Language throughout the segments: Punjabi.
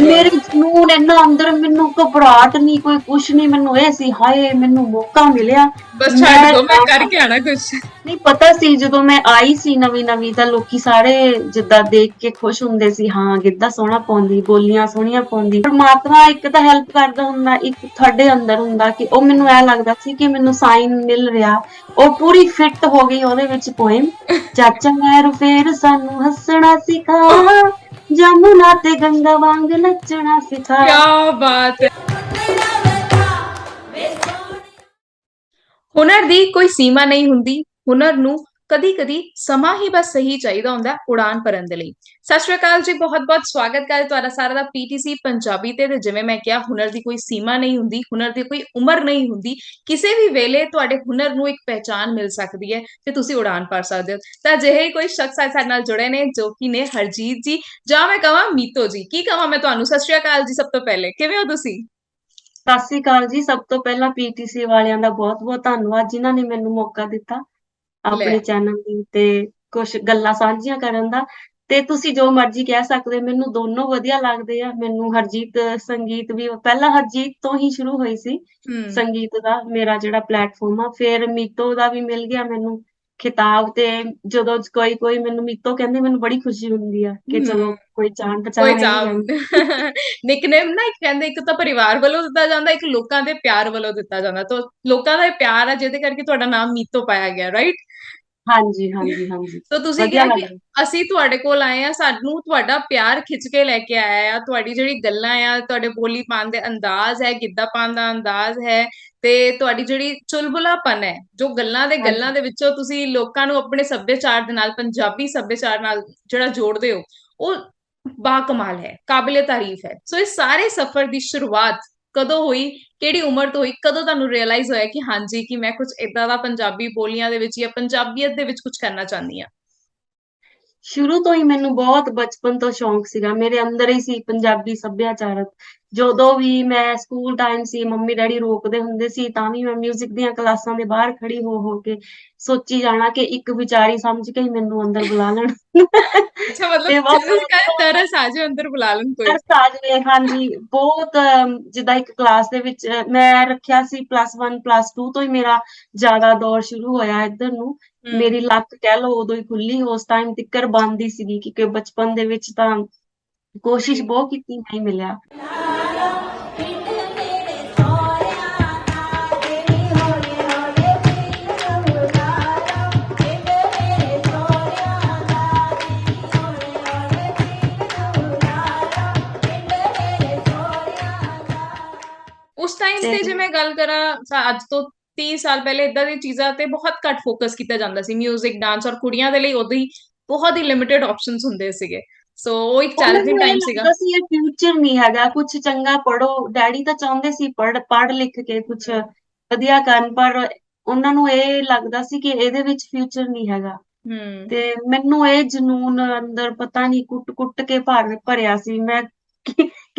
ਮੇਰੇ ਜਨੂਨ ਇੰਨਾ ਅੰਦਰ ਮੈਨੂੰ ਘਬਰਾਹਟ ਨਹੀਂ ਕੋਈ ਕੁਛ ਨਹੀਂ ਮੈਨੂੰ ਇਹ ਸੀ ਹਾਏ ਮੈਨੂੰ ਮੌਕਾ ਮਿਲਿਆ। ਬਸ ਛੱਡ ਦੋ ਮੈਂ ਕਰਕੇ ਆਣਾ ਕੁਝ ਨਹੀਂ ਪਤਾ ਸੀ ਜਦੋਂ ਮੈਂ ਆਈ ਸੀ ਨਵੀਂ ਨਵੀਂ ਤਾਂ ਲੋਕੀ ਸਾਰੇ ਜਿੱਦਾਂ ਦੇਖ ਕੇ ਖੁਸ਼ ਹੁੰਦੇ ਸੀ ਹਾਂ ਗਿੱਧਾ ਸੋਹਣਾ ਪਾਉਂਦੀ ਬੋਲੀਆਂ ਸੋਹਣੀਆਂ ਪਾਉਂਦੀ। ਪਰਮਾਤਮਾ ਇੱਕ ਤਾਂ ਹੈਲਪ ਕਰਦਾ ਹੁੰਦਾ ਇੱਕ ਤੁਹਾਡੇ ਅੰਦਰ ਹੁੰਦਾ ਕਿ ਉਹ ਮੈਨੂੰ ਐ ਲੱਗਦਾ ਸੀ ਕਿ ਮੈਨੂੰ ਸਾਈਨ ਮਿਲ ਰਿਹਾ। ਉਹ ਪੂਰੀ ਫਿੱਟ ਹੋ ਗਈ ਉਹਦੇ ਵਿੱਚ ਪੋਇਮ ਚਾਚਾ ਮੈਰੂ ਫੇਰ ਸਾਨੂੰ ਹੱਸਣਾ ਸਿਖਾ। ਜਮੁਨਾ ਤੇ ਗੰਗਾ ਵਾਂਗ ਨੱਚਣਾ ਸਿਖਾ। ਕੀ ਬਾਤ ਹੈ। ਹੁਨਰ ਦੀ ਕੋਈ ਸੀਮਾ ਨਹੀਂ ਹੁੰਦੀ। ਹੁਨਰ ਨੂੰ ਕਦੀ-ਕਦੀ ਸਮਾਂ ਹੀ ਬਸ ਸਹੀ ਚਾਹੀਦਾ ਹੁੰਦਾ ਉਡਾਨ ਭਰਨ ਦੇ ਲਈ। ਸਤਿ ਸ਼੍ਰੀ ਅਕਾਲ ਜੀ, ਬਹੁਤ-ਬਹੁਤ ਸਵਾਗਤ ਕਰ ਤੁਹਾਡਾ ਸਾਰਾ ਦਾ ਪੀਟੀਸੀ ਪੰਜਾਬੀ ਤੇ ਜਿਵੇਂ ਮੈਂ ਕਿਹਾ, ਹੁਨਰ ਦੀ ਕੋਈ ਸੀਮਾ ਨਹੀਂ ਹੁੰਦੀ, ਹੁਨਰ ਦੀ ਕੋਈ ਉਮਰ ਨਹੀਂ ਹੁੰਦੀ। ਕਿਸੇ ਵੀ ਵੇਲੇ ਤੁਹਾਡੇ ਹੁਨਰ ਨੂੰ ਇੱਕ ਪਹਿਚਾਨ ਮਿਲ ਸਕਦੀ ਹੈ ਤੇ ਤੁਸੀਂ ਉਡਾਨ ਭਰ ਸਕਦੇ ਹੋ। ਤਾਂ ਅਜਿਹੇ ਕੋਈ ਸ਼ਖਸ ਸਾਡੇ ਨਾਲ ਜੁੜੇ ਨੇ, ਜੋ ਕਿ ਨੇ ਹਰਜੀਤ ਜੀ। ਜਾਂ ਮੈਂ ਕਹਾਂ ਮੀਤੋ ਜੀ। ਕੀ ਕਹਾਂ ਮੈਂ ਤੁਹਾਨੂੰ? ਸਤਿ ਸ਼੍ਰੀ ਅਕਾਲ ਜੀ ਸਭ ਤੋਂ ਪਹਿਲੇ। ਕਿਵੇਂ ਹੋ ਤੁਸੀਂ? ਸਤਿ ਸ੍ਰੀ ਅਕਾਲ ਜੀ। ਸਭ ਤੋਂ ਪਹਿਲਾਂ ਪੀਟੀਸੀ ਵਾਲਿਆਂ ਦਾ ਬਹੁਤ-ਬਹੁਤ ਧੰਨਵਾਦ ਜਿਨ੍ਹਾਂ ਨੇ ਮੈਨੂੰ ਮੌਕਾ ਦਿੱਤਾ। ਆਪਣੇ ਚੈਨਲ ਦੀ ਤੇ ਕੁਝ ਗੱਲਾਂ ਸਾਂਝੀਆਂ ਕਰਨ ਦਾ। ਤੇ ਤੁਸੀਂ ਜੋ ਮਰਜ਼ੀ ਕਹਿ ਸਕਦੇ ਹੋ, ਮੈਨੂੰ ਦੋਨੋਂ ਵਧੀਆ ਲੱਗਦੇ ਆ। ਮੈਨੂੰ ਹਰਜੀਤ ਸੰਗੀਤ ਵੀ ਪਹਿਲਾਂ ਹਰਜੀਤ ਤੋਂ ਹੀ ਸ਼ੁਰੂ ਹੋਈ ਸੀ ਸੰਗੀਤ ਦਾ ਮੇਰਾ ਜਿਹੜਾ ਪਲੇਟਫਾਰਮ ਆ। ਫਿਰ ਮੀਤੋ ਦਾ ਵੀ ਮਿਲ ਗਿਆ ਮੈਨੂੰ ਖਿਤਾਬ ਤੇ। ਜਦੋਂ ਕੋਈ ਕੋਈ ਮੈਨੂੰ ਮੀਤੋ ਕਹਿੰਦੇ ਮੈਨੂੰ ਬੜੀ ਖੁਸ਼ੀ ਹੁੰਦੀ ਆ ਕਿ ਚਲੋ। ਕੋਈ ਜਾਣ ਕੋਈ ਪਛਾਣ ਜਾਮ ਆ ਨਿਕਨੇਮ ਨਾ ਇੱਕ ਕਹਿੰਦੇ ਇੱਕ ਤਾਂ ਪਰਿਵਾਰ ਵੱਲੋਂ ਦਿੱਤਾ ਜਾਂਦਾ ਇੱਕ ਲੋਕਾਂ ਦੇ ਪਿਆਰ ਵੱਲੋਂ ਦਿੱਤਾ ਜਾਂਦਾ। ਤਾਂ ਲੋਕਾਂ ਦਾ ਪਿਆਰ ਆ ਜਿਹਦੇ ਕਰਕੇ ਤੁਹਾਡਾ ਨਾਮ ਮੀਤੋ ਪਾਇਆ ਗਿਆ ਰਾਈਟ ਹਾਂਜੀ ਹਾਂਜੀ ਹਾਂਜੀ। ਤਾਂ ਤੁਸੀਂ ਵਧੀਆ ਕਿਹਾ ਕਿ ਲੱਗਦਾ। ਅਸੀਂ ਤੁਹਾਡੇ ਕੋਲ ਆਏ ਆ ਸਾਨੂੰ ਤੁਹਾਡਾ ਪਿਆਰ ਖਿੱਚ ਕੇ ਲੈ ਕੇ ਆਇਆ ਆ ਤੁਹਾਡੀ ਜਿਹੜੀ ਗੱਲਾਂ ਆ ਤੁਹਾਡੇ ਬੋਲੀ ਪਾਉਣ ਦੇ ਅੰਦਾਜ਼ ਹੈ ਗਿੱਧਾ ਪਾਉਣ ਦਾ ਅੰਦਾਜ਼ ਹੈ ਤੇ ਤੁਹਾਡੀ ਜਿਹੜੀ ਚੁਲਬੁਲਾਪਨ ਹੈ ਜੋ ਗੱਲਾਂ ਦੇ ਗੱਲਾਂ ਹਾਂਜੀ ਦੇ ਵਿੱਚੋਂ ਤੁਸੀਂ ਲੋਕਾਂ ਨੂੰ ਆਪਣੇ ਸੱਭਿਆਚਾਰ ਦੇ ਨਾਲ ਪੰਜਾਬੀ ਸੱਭਿਆਚਾਰ ਨਾਲ ਜਿਹੜਾ ਜੋੜਦੇ ਹੋ ਉਹ ਬਾ ਕਮਾਲ ਹੈ ਕਾਬਿਲੇ ਤਾਰੀਫ ਹੈ। ਸੋ ਇਸ ਸਾਰੇ ਸਫ਼ਰ ਦੀ ਸ਼ੁਰੂਆਤ ਕਦੋਂ ਹੋਈ, ਕਿਹੜੀ ਉਮਰ ਤੋਂ ਹੋਈ, ਕਦੋਂ ਤੁਹਾਨੂੰ ਰਿਅਲਾਈਜ਼ ਹੋਇਆ ਕਿ ਹਾਂਜੀ, ਕਿ ਮੈਂ ਕੁਝ ਇਦਾਂ ਦਾ ਪੰਜਾਬੀ ਬੋਲੀਆਂ ਦੇ ਵਿੱਚ ਜਾਂ ਪੰਜਾਬੀਅਤ ਦੇ ਵਿੱਚ ਕੁਝ ਕਰਨਾ ਚਾਹੁੰਦੀ ਹਾਂ? ਸ਼ੁਰੂ ਤੋਂ ਹੀ ਮੈਨੂੰ ਬਹੁਤ ਬਚਪਨ ਤੋਂ ਸ਼ੌਂਕ ਸੀਗਾ, ਮੇਰੇ ਅੰਦਰ ਹੀ ਸੀ ਪੰਜਾਬੀ ਸੱਭਿਆਚਾਰਕ ਜਦੋਂ ਵੀ ਮੈਂ ਸਕੂਲ ਟਾਈਮ ਸੀ ਮੰਮੀ ਡੈਡੀ ਰੋਕਦੇ ਹੁੰਦੇ ਸੀ ਤਾਂ ਵੀ ਮੈਂ 뮤직 ਦੀਆਂ ਕਲਾਸਾਂ ਦੇ ਬਾਹਰ ਖੜੀ ਹੋ ਹੋ ਕੇ ਸੋਚੀ ਜਾਣਾ ਕਿ ਇੱਕ ਵਿਚਾਰੀ ਸਮਝ ਕੇ ਹੀ ਮੈਨੂੰ ਅੰਦਰ ਬੁਲਾ ਲੈਣ। ਅੱਛਾ ਮਤਲਬ ਤਰਸ ਆ ਜਾਏ ਅੰਦਰ ਬੁਲਾ ਲੈਣ ਕੋਈ। ਤਰਸ ਆ ਜਾਵੇ ਹਾਂਜੀ ਬਹੁਤ ਜਿੱਦਾਂ ਇੱਕ ਕਲਾਸ ਦੇ ਵਿੱਚ ਮੈਂ ਰੱਖਿਆ ਸੀ ਪਲੱਸ 1 ਪਲੱਸ 2 ਤੋਂ ਹੀ ਮੇਰਾ ਜ਼ਿਆਦਾ ਦੌਰ ਸ਼ੁਰੂ ਹੋਇਆ ਇੱਧਰ ਨੂੰ। ਮੇਰੀ ਲੱਕ ਕਹਿ ਲਓ ਉਦੋਂ ਹੀ ਖੁੱਲੀ ਉਸ ਟਾਈਮ ਤਿੱਕਰ ਬੰਦ ਸੀਗੀ ਕਿਉਂਕਿ ਬਚਪਨ ਦੇ ਵਿੱਚ ਤਾਂ ਕੋਸ਼ਿਸ਼ ਬਹੁਤ ਕੀਤੀ ਨਹੀਂ ਮਿਲਿਆ। ਟਾਈਮ ਤੇ ਜੇ ਮੈਂ ਗੱਲ ਕਰਾਂ ਅੱਜ ਤੋਂ 30 ਸਾਲ ਪਹਿਲੇ ਇਦਾਂ ਦੀ ਚੀਜ਼ਾਂ ਤੇ ਬਹੁਤ ਘੱਟ ਫੋਕਸ ਕੀਤਾ ਜਾਂਦਾ ਸੀ 뮤직 ਡਾਂਸ ਔਰ ਕੁੜੀਆਂ ਦੇ ਲਈ ਉਦੋਂ ਹੀ ਬਹੁਤ ਹੀ ਲਿਮਿਟਿਡ ਆਪਸ਼ਨਸ ਹੁੰਦੇ ਸੀਗੇ। ਸੋ ਉਹ ਇੱਕ ਚੈਲੰਜਿੰਗ ਟਾਈਮ ਸੀਗਾ। ਸੀ ਇਹ ਫਿਊਚਰ ਨਹੀਂ ਹੈਗਾ ਕੁਝ ਚੰਗਾ ਪੜੋ ਡੈਡੀ ਤਾਂ ਚਾਹੁੰਦੇ ਸੀ ਪੜ ਪੜ ਲਿਖ ਕੇ ਕੁਝ ਵਧੀਆ ਕਰਨ ਪਰ ਉਹਨਾਂ ਨੂੰ ਇਹ ਲੱਗਦਾ ਸੀ ਕਿ ਇਹਦੇ ਵਿੱਚ ਫਿਊਚਰ ਨਹੀਂ ਹੈਗਾ। ਤੇ ਮੈਨੂੰ ਇਹ ਜਨੂਨ ਅੰਦਰ ਪਤਾ ਨਹੀਂ ਕੁੱਟ-ਕੁੱਟ ਕੇ ਭਰ ਭਰਿਆ ਸੀ। ਮੈਂ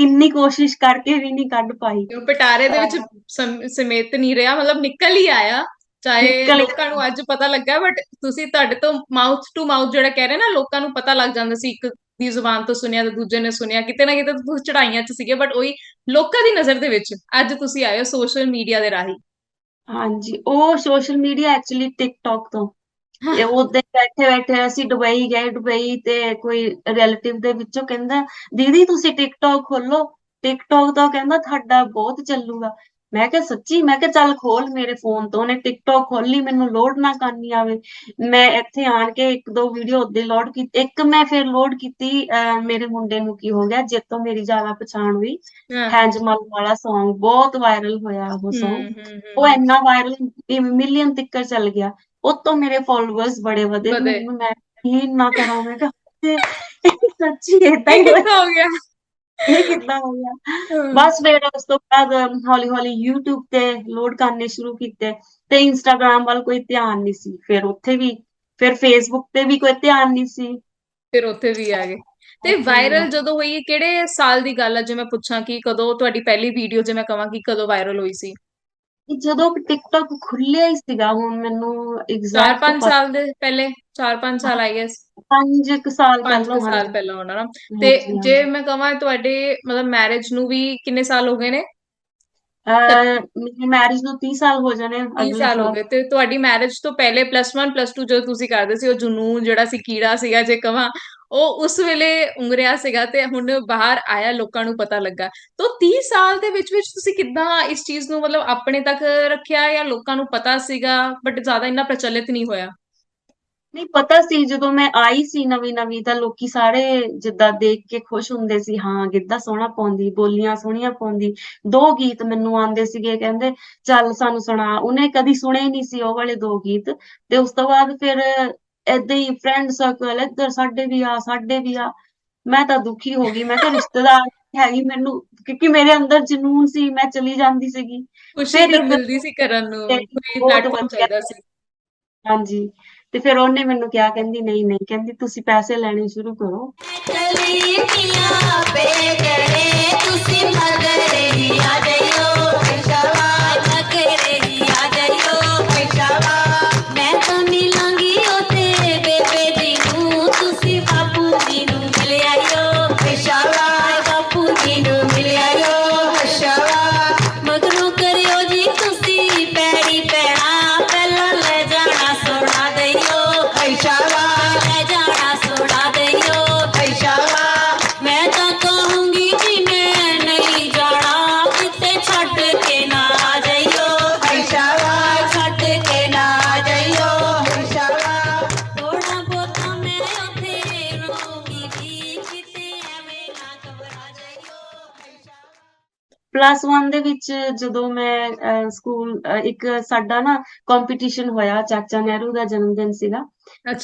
ਕਿੰਨੀ ਕੋਸ਼ਿਸ਼ ਕਰਕੇ ਵੀ ਨਹੀਂ ਕੱਢ ਪਾਈ। ਉਹ ਪਟਾਰੇ ਦੇ ਵਿੱਚ ਸਮ- ਸਮੇਤ ਨਹੀਂ ਰਿਹਾ ਮਤਲਬ ਨਿਕਲ ਹੀ ਆਇਆ। ਚਾਹੇ ਲੋਕਾਂ ਨੂੰ ਅੱਜ ਪਤਾ ਲੱਗਾ ਬਟ ਤੁਸੀਂ ਤੁਹਾਡੇ ਤੋਂ ਮਾਊਥ ਟੂ ਮਾਊਥ ਜਿਹੜਾ ਕਹਿ ਰਹੇ ਨਾ ਲੋਕਾਂ ਨੂੰ ਪਤਾ ਲੱਗ ਜਾਂਦਾ ਸੀ ਇੱਕ ਦੀ ਜ਼ੁਬਾਨ ਤੋਂ ਸੁਣਿਆ ਤੇ ਦੂਜੇ ਨੇ ਸੁਣਿਆ ਕਿਤੇ ਨਾ ਕਿਤੇ ਤੁਸੀਂ ਚੜਾਈਆਂ 'ਚ ਸੀਗੇ ਬਟ ਉਹੀ ਲੋਕਾਂ ਦੀ ਨਜ਼ਰ ਦੇ ਵਿੱਚ ਅੱਜ ਤੁਸੀਂ ਆਏ ਹੋ ਸੋਸ਼ਲ ਮੀਡੀਆ ਦੇ ਰਾਹੀਂ। ਹਾਂਜੀ ਉਹ ਸੋਸ਼ਲ ਮੀਡੀਆ ਐਕਚੁਅਲੀ ਟਿਕਟੌਕ ਤੋਂ। ਇਹ ਉਹਦੇ ਬੈਠੇ ਬੈਠੇ ਅਸੀਂ ਦੁਬਈ ਗਏ ਦੁਬਈ ਤੇ ਕੋਈ ਰਿਲੇਟਿਵ ਦੇ ਵਿੱਚੋਂ ਕਹਿੰਦਾ ਦੀਦੀ ਤੁਸੀਂ ਟਿਕਟੌਕ ਖੋਲੋ ਟਿਕਟੌਕ ਤੋਂ ਕਹਿੰਦਾ ਤੁਹਾਡਾ ਬਹੁਤ ਚੱਲੂਗਾ। ਮੈਂ ਕਿਹਾ ਸੱਚੀ? ਮੈਂ ਕਿਹਾ ਚੱਲ ਖੋਲ ਮੇਰੇ ਫੋਨ ਤੋਂ। ਉਹਨੇ ਟਿਕਟੌਕ ਖੋਲੀ ਮੈਨੂੰ ਲੋਡ ਨਾ ਕਰਨੀ ਆਵੇ। ਮੈਂ ਇੱਥੇ ਆਣ ਕੇ ਇੱਕ ਦੋ ਵੀਡੀਓ ਉਹਦੇ ਲੋਡ ਕੀਤੀ ਇੱਕ ਮੈਂ ਫਿਰ ਲੋਡ ਕੀਤੀ ਮੇਰੇ ਮੁੰਡੇ ਨੂੰ ਕੀ ਹੋ ਗਿਆ ਜਿੱਤੋਂ ਮੇਰੀ ਜ਼ਿਆਦਾ ਪਛਾਣ ਹੋਈ। ਹੈਂਜਮਲ ਵਾਲਾ Song ਬਹੁਤ ਵਾਇਰਲ ਹੋਇਆ ਉਹ Song ਉਹ ਇੰਨਾ ਵਾਇਰਲ ਮਿਲੀਅਨ ਤੱਕ ਚੱਲ ਗਿਆ। ਉਤੋਂ ਮੇਰੇ ਫੋਲੋਅਰਸ ਬੜੇ ਵਧੇ। ਮੈਨੂੰ ਮੈਂ ਕੀ ਨਾ ਕਰਾਂ ਮੈਂ ਤੇ ਸੱਚੀ ਇਹ ਹੀ ਹੋ ਗਿਆ? ਇਹ ਕਿੱਦਾਂ ਹੋ ਗਿਆ? ਬਸ ਫਿਰ ਉਸ ਤੋਂ ਬਾਅਦ ਹੌਲੀ ਹੌਲੀ YouTube ਤੇ ਲੋਡ ਕਰਨੇ ਸ਼ੁਰੂ ਕੀਤੇ ਤੇ Instagram ਵੱਲ ਕੋਈ ਧਿਆਨ ਨਹੀਂ ਸੀ। ਫਿਰ ਉੱਥੇ ਵੀ ਫਿਰ Facebook ਤੇ ਵੀ ਕੋਈ ਧਿਆਨ ਨਹੀਂ ਸੀ। ਫਿਰ ਉੱਥੇ ਵੀ ਆ ਗਏ। ਤੇ ਵਾਇਰਲ ਆ। ਜਦੋਂ ਹੋਈ ਇਹ ਕਿਹੜੇ ਸਾਲ ਦੀ ਗੱਲ ਹੈ ਜੇ ਮੈਂ ਪੁੱਛਾਂ ਕਿ ਕਦੋਂ ਤੁਹਾਡੀ ਪਹਿਲੀ ਵੀਡੀਓ ਜੇ ਮੈਂ ਕਹਾਂ ਕਿ ਕਦੋਂ ਵਾਇਰਲ ਹੋਈ ਸੀ? ਜਦੋਂ ਟਿਕਟੌਕ ਖੁੱਲਿਆ ਹੀ ਸੀਗਾ ਹੁਣ ਮੈਨੂੰ ਐਗਜ਼ੈਕਟ 4-5 ਸਾਲ ਦੇ ਪਹਿਲੇ 4-5 ਸਾਲ ਆਈ ਗੈਸ 5 ਕੁ ਸਾਲ 5 ਪਹਿਲਾਂ ਸਾਲ ਹਾਂਜੀ ਪਹਿਲਾਂ ਹੋਣਾ ਨਾ। ਤੇ ਜੇ ਮੈਂ ਕਹਾਂ ਤੁਹਾਡੇ ਮਤਲਬ ਮੈਰਿਜ ਨੂੰ ਵੀ ਕਿੰਨੇ ਸਾਲ ਹੋ ਗਏ ਨੇ? ਮੇਰੀ ਮੈਰਿਜ ਨੂੰ 30 ਸਾਲ ਹੋ ਜਾਣੇ 30 ਅਗਲੇ ਸਾਲ ਹੋ ਗਏ ਤੇ ਤੁਹਾਡੀ ਮੈਰਿਜ ਤੋਂ ਪਹਿਲੇ ਪਲੱਸ 1 ਪਲੱਸ 2 ਜਦੋਂ ਤੁਸੀਂ ਕਰਦੇ ਸੀ ਉਹ ਜਨੂਨ ਜਿਹੜਾ ਸੀ ਕੀੜਾ ਸੀਗਾ ਜੇ ਕਹਾਂ ਉਹ ਉਸ ਵੇਲੇ ਉੰਗਰਿਆ ਸੀਗਾ ਤੇ ਹੁਣ ਬਾਹਰ ਆਇਆ ਲੋਕਾਂ ਨੂੰ ਪਤਾ ਲੱਗਾ। ਤਾਂ 30 ਸਾਲ ਦੇ ਵਿੱਚ ਵਿੱਚ ਤੁਸੀਂ ਕਿੱਦਾਂ ਇਸ ਚੀਜ਼ ਨੂੰ ਮਤਲਬ ਆਪਣੇ ਤੱਕ ਰੱਖਿਆ ਜਾਂ ਲੋਕਾਂ ਨੂੰ ਪਤਾ ਸੀਗਾ ਬਟ ਜ਼ਿਆਦਾ ਇੰਨਾ ਪ੍ਰਚਲਿਤ ਨਹੀਂ ਹੋਇਆ? ਨਹੀਂ ਪਤਾ ਸੀ ਜਦੋਂ ਮੈਂ ਆਈ ਸੀ ਨਵੀਂ ਨਵੀਂ ਤਾਂ ਲੋਕੀ ਸਾਰੇ ਜਿੱਦਾਂ ਦੇਖ ਕੇ ਖੁਸ਼ ਹੁੰਦੇ ਸੀ ਹਾਂ ਗਿੱਧਾ ਸੋਹਣਾ ਪਾਉਂਦੀ ਬੋਲੀਆਂ ਸੋਹਣੀਆਂ ਪਾਉਂਦੀ। ਦੋ ਗੀਤ ਮੈਨੂੰ ਆਉਂਦੇ ਸੀਗੇ ਕਹਿੰਦੇ ਚੱਲ ਸਾਨੂੰ ਸੁਣਾ। ਉਹਨੇ ਕਦੀ ਸੁਣੇ ਨਹੀਂ ਸੀ ਉਹ ਵਾਲੇ ਦੋ ਗੀਤ। ਤੇ ਉਸ ਤੋਂ ਬਾਅਦ ਫਿਰ ਏਦਾਂ ਹੀ ਫਰੈਂਡ ਸਰਕਲ ਇੱਧਰ ਸਾਡੇ ਵੀ ਆ ਸਾਡੇ ਵੀ ਆ। ਮੈਂ ਤਾਂ ਦੁਖੀ ਹੋ ਗਈ। ਮੈਂ ਕਿਹਾ ਰਿਸ਼ਤੇਦਾਰ ਹੈਗੀ ਮੈਨੂੰ ਕਿਉਂਕਿ ਮੇਰੇ ਅੰਦਰ ਜਨੂਨ ਸੀ ਮੈਂ ਚਲੀ ਜਾਂਦੀ ਸੀਗੀ। ਖੁਸ਼ੀ ਤਾਂ ਮਿਲਦੀ ਸੀ ਕਰਨ ਨੂੰ ਤੇ ਕੋਈ ਪਲੇਟਫਾਰਮ ਚਾਹੀਦਾ ਸੀ। ਹਾਂਜੀ। ਤੇ ਫਿਰ ਉਹਨੇ ਮੈਨੂੰ ਕਿਹਾ, ਕਹਿੰਦੀ, ਨਹੀਂ ਨਹੀਂ, ਕਹਿੰਦੀ, ਤੁਸੀਂ ਪੈਸੇ ਲੈਣੇ ਸ਼ੁਰੂ ਕਰੋ। ਚਲੀ ਪੇ ਗੜੇ ਤੁਸੀਂ ਪਲੱਸ 1 ਦੇ ਵਿੱਚ ਜਦੋਂ ਮੈਂ ਸਕੂਲ ਇੱਕ ਸਾਡਾ ਨਾ ਕੰਪੀਟੀਸ਼ਨ ਹੋਇਆ ਚਾਚਾ ਨਹਿਰੂ ਦਾ ਜਨਮ ਦਿਨ ਸੀਗਾ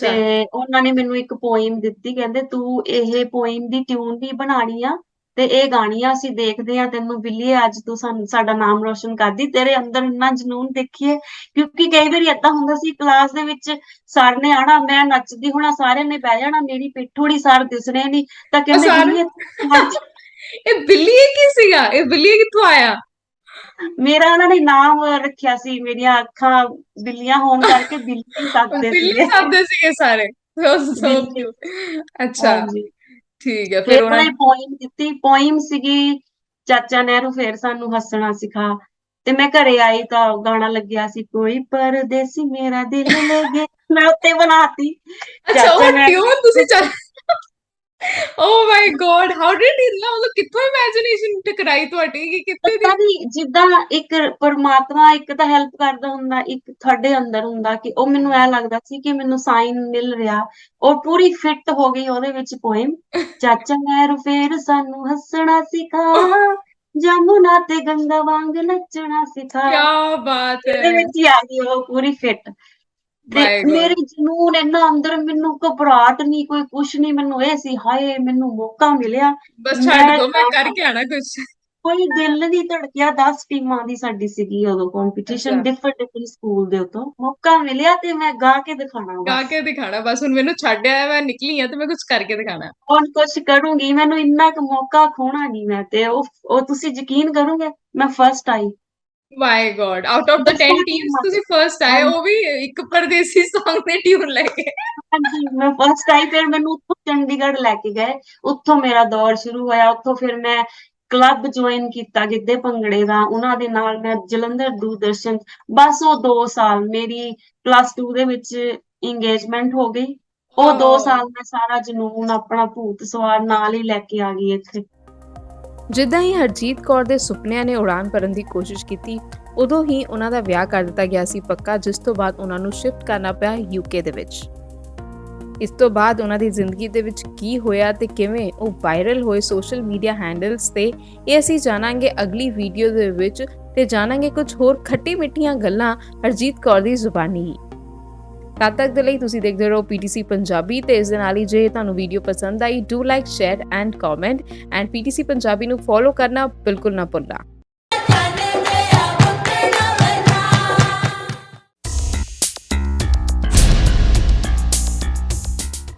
ਤੇ ਉਹਨਾਂ ਨੇ ਮੈਨੂੰ ਇੱਕ ਪੋਇਮ ਦਿੱਤੀ ਕਹਿੰਦੇ ਤੂੰ ਇਹ ਪੋਇਮ ਦੀ ਟਿਊਨ ਵੀ ਬਣਾਣੀ ਆ ਤੇ ਇਹ ਗਾਣੀ ਆ ਅਸੀਂ ਦੇਖਦੇ ਆ ਤੈਨੂੰ ਬਿੱਲੀਏ ਅੱਜ ਤੂੰ ਸਾਨੂੰ ਸਾਡਾ ਨਾਮ ਰੋਸ਼ਨ ਕਰਦੀ ਤੇਰੇ ਅੰਦਰ ਇੰਨਾ ਜਨੂਨ ਦੇਖੀਏ। ਕਿਉਂਕਿ ਕਈ ਵਾਰੀ ਏਦਾਂ ਹੁੰਦਾ ਸੀ ਕਲਾਸ ਦੇ ਵਿੱਚ ਸਰ ਨੇ ਆਣਾ ਮੈਂ ਨੱਚਦੀ ਹੋਣਾ ਸਾਰਿਆਂ ਨੇ ਬਹਿ ਜਾਣਾ ਮੇਰੀ ਪਿੱਠ ਹੀ ਸਰ ਦਿਸਣੇ ਨਹੀਂ ਤਾਂ ਕਹਿੰਦੇ ਨੱਚ ਇਹ ਬਿੱਲੀ ਕੀ ਸੀਗਾ? ਇਹ ਬਿੱਲੀ ਕਿੱਥੋਂ ਆਇਆ? ਮੇਰਾ ਉਹਨਾਂ ਨੇ ਨਾਮ ਰੱਖਿਆ ਸੀ ਮੇਰੀਆਂ ਅੱਖਾਂ ਬਿੱਲੀਆਂ ਹੋਣ ਕਰਕੇ ਬਿੱਲੀ ਸਕਦੇ ਬਿੱਲੀ ਸੀਗੇ। sabਦੇ ਸੀਗੇ ਸਾਰੇ। ਸੋ ਸੋ ਬਿੱਲੀ। ਕਿਊਟ ਅੱਛਾ। ਠੀਕ ਹੈ ਫਿਰ ਉਹਨਾਂ ਨੇ ਪੋਇਮ ਦਿੱਤੀ। ਪੋਇਮ ਸੀਗੀ ਚਾਚਾ ਨਹਿਰੂ ਫੇਰ ਸਾਨੂੰ ਹੱਸਣਾ ਸਿਖਾ। ਤੇ ਮੈਂ ਘਰੇ ਆਈ ਤਾਂ ਗਾਣਾ ਲੱਗਿਆ ਸੀ ਕੋਈ ਪਰਦੇਸੀ ਮੇਰਾ ਦਿਲ ਲੈ ਗਿਆ। ਮੈਂ ਉੱਤੇ ਬਣਾਤੀ। ਅੱਛਾ ਚਾਚਾ ਉਹ ਟਿਊਨ ਤੁਸੀਂ ਚੱਲ ਓ my God how did you know ਮਤਲਬ ਕਿੱਥੋਂ ਇਮੇਜਿਨੇਸ਼ਨ ਟਕਰਾਈ ਤੁਹਾਡੀ ਕਿ ਕਿੱਥੇ ਦੀ? ਨਹੀਂ ਜਿੱਦਾਂ ਇੱਕ ਪਰਮਾਤਮਾ ਇੱਕ ਤਾਂ ਹੈਲਪ ਕਰਦਾ ਹੁੰਦਾ ਇੱਕ ਤੁਹਾਡੇ ਅੰਦਰ ਹੁੰਦਾ ਕਿ ਉਹ ਮੈਨੂੰ ਐ ਲੱਗਦਾ ਸੀ ਕਿ ਮੈਨੂੰ ਸਾਈਨ ਮਿਲ ਰਿਹਾ। ਉਹ ਪੂਰੀ ਫਿੱਟ ਹੋ ਗਈ ਉਹਦੇ ਵਿੱਚ ਪੋਇਮ ਚਾਚਾ ਨਹਿਰੂ ਫੇਰ ਸਾਨੂੰ ਹੱਸਣਾ ਸਿਖਾ। ਜਮੁਨਾ ਤੇ ਗੰਗਾ ਵਾਂਗ ਨੱਚਣਾ ਸਿਖਾ। ਕੀ ਬਾਤ ਇਹਦੇ ਹੈ ਵਿੱਚ ਹੀ ਆ ਗਈ ਉਹ ਪੂਰੀ ਫਿੱਟ ਤੇ. ਮੇਰੇ ਜਨੂਨ ਇੰਨਾ ਅੰਦਰ ਮੈਨੂੰ ਘਬਰਾਹਟ ਨਹੀਂ ਕੋਈ ਕੁਛ ਨਹੀਂ ਮੈਨੂੰ ਇਹ ਸੀ ਹਾਏ ਮੈਨੂੰ ਮੌਕਾ ਮਿਲਿਆ। ਬਸ ਛੱਡ ਦੋ ਮੈਂ ਕਰਕੇ ਆਣਾ ਕੁਝ ਕੋਈ ਦਿਲ ਨਹੀਂ ਧੜਕਿਆ 10 ਟੀਮਾਂ ਦੀ ਸਾਡੀ ਸੀਗੀ ਉਦੋਂ ਕੰਪੀਟੀਸ਼ਨ। ਡਿਫਰੈਂਟ ਡਿਫਰੈਂਟ ਸਕੂਲ ਦੇ ਉਤੋਂ। ਮੌਕਾ ਮਿਲਿਆ ਤੇ ਮੈਂ ਗਾ ਕੇ ਦਿਖਾਣਾ ਗਾ ਕੇ ਦਿਖਾਣਾ ਬਸ ਹੁਣ ਮੈਨੂੰ ਛੱਡ ਆਇਆ ਮੈਂ ਨਿਕਲੀ ਆ ਤੇ ਮੈਂ ਕੁਝ ਕਰਕੇ ਦਿਖਾਣਾ ਹੁਣ ਕੁਛ ਕਰੂੰਗੀ ਮੈਨੂੰ ਇੰਨਾ ਕੁ ਮੌਕਾ ਖੋਣਾ ਨਹੀਂ ਮੈਂ ਤੇ ਉਹ ਉਹ ਤੁਸੀਂ ਯਕੀਨ ਕਰੋਗੇ ਮੈਂ first I. My God out of the 10 ਦੱਸਾਂ ਟੀਮਸ ਤੁਸੀਂ ਫਰਸਟ ਆਏ ਉਹ ਵੀ ਇੱਕ ਪਰਦੇਸੀ Song ਦੇ ਟਿਊਨ ਲੈ ਕੇ। ਹਾਂਜੀ ਮੈਂ ਫਸਟ ਆਈ ਫਿਰ ਮੈਨੂੰ ਉੱਥੋਂ ਚੰਡੀਗੜ੍ਹ ਲੈ ਕੇ ਗਏ। ਉੱਥੋਂ ਮੇਰਾ ਦੌਰ ਸ਼ੁਰੂ ਹੋਇਆ ਉੱਥੋਂ ਫਿਰ ਮੈਂ ਕਲੱਬ ਜੁਆਇਨ ਕੀਤਾ ਗਿੱਧੇ ਭੰਗੜੇ ਦਾ। ਉਹਨਾਂ ਦੇ ਨਾਲ ਮੈਂ ਜਲੰਧਰ ਦੂਰਦਰਸ਼ਨ ਬਸ ਉਹ 2 ਸਾਲ ਮੇਰੀ ਪਲੱਸ 2 ਦੇ ਵਿੱਚ ਇੰਗੇਜਮੈਂਟ ਹੋ ਗਈ। ਉਹ 2 Oh. ਸਾਲ ਮੈਂ ਸਾਰਾ ਜਨੂਨ ਆਪਣਾ ਭੂਤ ਸਵਾਰ ਨਾਲ ਹੀ ਲੈ ਕੇ ਆ ਗਈ ਇੱਥੇ। ਜਿੱਦਾਂ ਹੀ ਹਰਜੀਤ ਕੌਰ ਦੇ ਸੁਪਨਿਆਂ ਨੇ ਉਡਾਨ ਭਰਨ ਦੀ ਕੋਸ਼ਿਸ਼ ਕੀਤੀ, ਉਦੋਂ ਹੀ ਉਹਨਾਂ ਦਾ ਵਿਆਹ ਕਰ ਦਿੱਤਾ ਗਿਆ ਸੀ ਪੱਕਾ, ਜਿਸ ਤੋਂ ਬਾਅਦ ਉਹਨਾਂ ਨੂੰ ਸ਼ਿਫਟ ਕਰਨਾ ਪਿਆ ਯੂਕੇ ਦੇ ਵਿੱਚ। ਇਸ ਤੋਂ ਬਾਅਦ ਉਹਨਾਂ ਦੀ ਜ਼ਿੰਦਗੀ ਦੇ ਵਿੱਚ ਕੀ ਹੋਇਆ ਤੇ ਕਿਵੇਂ ਉਹ ਵਾਇਰਲ ਹੋਏ ਸੋਸ਼ਲ ਮੀਡੀਆ ਹੈਂਡਲਸ ਤੇ, ਇਹ ਅਸੀਂ ਜਾਣਾਂਗੇ ਅਗਲੀ ਵੀਡੀਓ ਦੇ ਵਿੱਚ ਤੇ ਜਾਣਾਂਗੇ ਕੁਝ ਹੋਰ ਖੱਟੀ ਮਿੱਠੀਆਂ ਗੱਲਾਂ ਹਰਜੀਤ ਕੌਰ ਦੀ ਜ਼ੁਬਾਨੀ। ਤਦ ਤੱਕ ਦੇ ਲਈ ਤੁਸੀਂ ਦੇਖਦੇ ਰਹੋ PTC ਪੰਜਾਬੀ ਤੇ ਇਸ ਦੇ ਨਾਲ ਹੀ ਜੇ ਤੁਹਾਨੂੰ ਵੀਡੀਓ ਪਸੰਦ ਆਈ do like share and comment and PTC Punjabi ਨੂੰ ਫੋਲੋ ਕਰਨਾ ਬਿਲਕੁਲ ਨਾ ਭੁੱਲਣਾ।